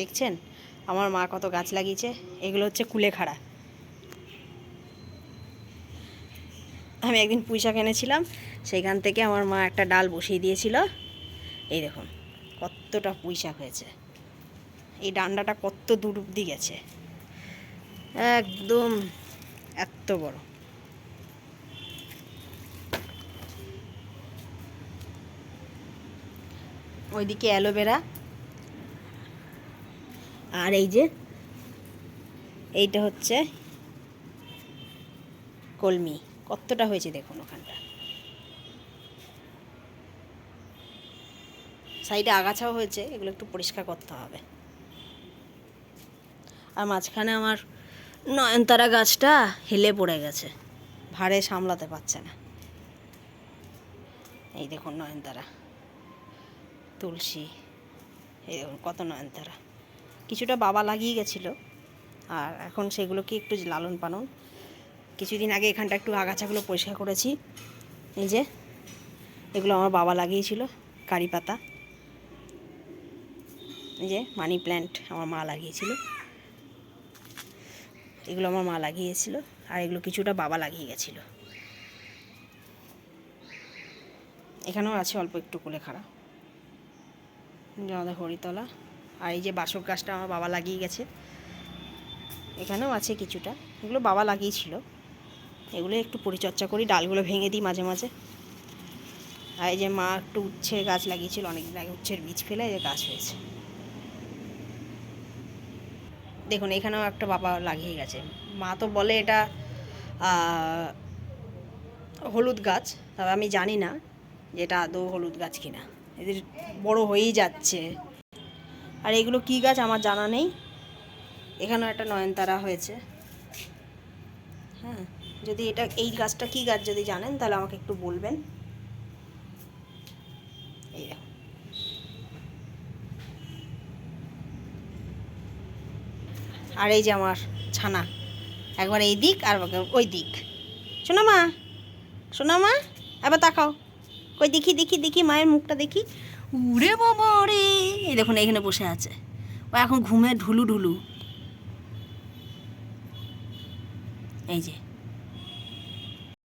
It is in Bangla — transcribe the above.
দেখছেন? আমার মা কত গাছ লাগিয়েছে। এগুলো হচ্ছে কুলেখাড়া আমি একদিন পুঁইশাক এনেছিলাম, সেইখান থেকে আমার মা একটা ডাল বসিয়ে দিয়েছিল। এই দেখুন, কতটা পুঁইশাক হয়েছে। এই ডান্ডাটা কত দূর অব্দি গেছে। একদম এত বড়। ওইদিকে অ্যালোভেরা আর এই যে, এইটা হচ্ছে কলমি। কতটা হয়েছে দেখুন ওখানটা। সাইডে আগাছাও হয়েছে, এগুলো একটু পরিষ্কার করতে হবে। আর মাঝখানে আমার নয়নতারা গাছটা হেলে পড়ে গেছে। ভারে সামলাতে পারছে না। এই দেখুন নয়নতারা। তুলসী। এই দেখুন কত নয়নতারা। কিছুটা বাবা লাগিয়ে গেছিল। আর এখন সেগুলোকে একটু লালন পালন। কিছুদিন আগে এখানটা একটু আগাছাগুলো পরিষ্কার করেছি। এই যে, এগুলো আমার বাবা লাগিয়েছিল, কারি পাতা। এই যে, মানি প্ল্যান্ট আমার মা লাগিয়েছিল। এগুলো আমার মা লাগিয়েছিল, আর এগুলো কিছুটা বাবা লাগিয়ে গেছিল। এখানেও আছে অল্প একটু কুলে খাড়া যে আমাদের হরিতলা। আর এই যে বাসক গাছটা আমার বাবা লাগিয়ে গেছে। এখানেও আছে কিছুটা। এগুলো বাবা লাগিয়েছিল। এগুলো একটু পরিচর্যা করি, ডালগুলো ভেঙে দিই মাঝে মাঝে। আর এই যে মা একটু উচ্ছের গাছ লাগিয়েছিল, অনেকদিন আগে উচ্ছের বীজ ফেলে যে গাছ হয়েছে। দেখুন, এখানেও একটা বাবা লাগিয়ে গেছে। মা তো বলে এটা হলুদ গাছ, তবে আমি জানি না যে এটা আদৌ হলুদ গাছ কিনা। এদের বড় হয়েই যাচ্ছে। আর এগুলো কি গাছ আমার জানা নেই। এখানেও একটা নয়নতারা হয়েছে। হ্যাঁ যদি এটা, এই গাছটা কি গাছ যদি জানেন, তাহলে আমাকে একটু বলবেন। এই আর এই যে আমার ছানা, একবার এই দিক আর ওই দিক। শোনা মা শোনা মা, এবার তাকাও। কই দেখি দেখি দেখি, মায়ের মুখটা দেখি। উরে বাবা রে এই দেখুন এখানে বসে আছে। ও এখন ঘুমে ঢুলু ঢুলু। এই যে।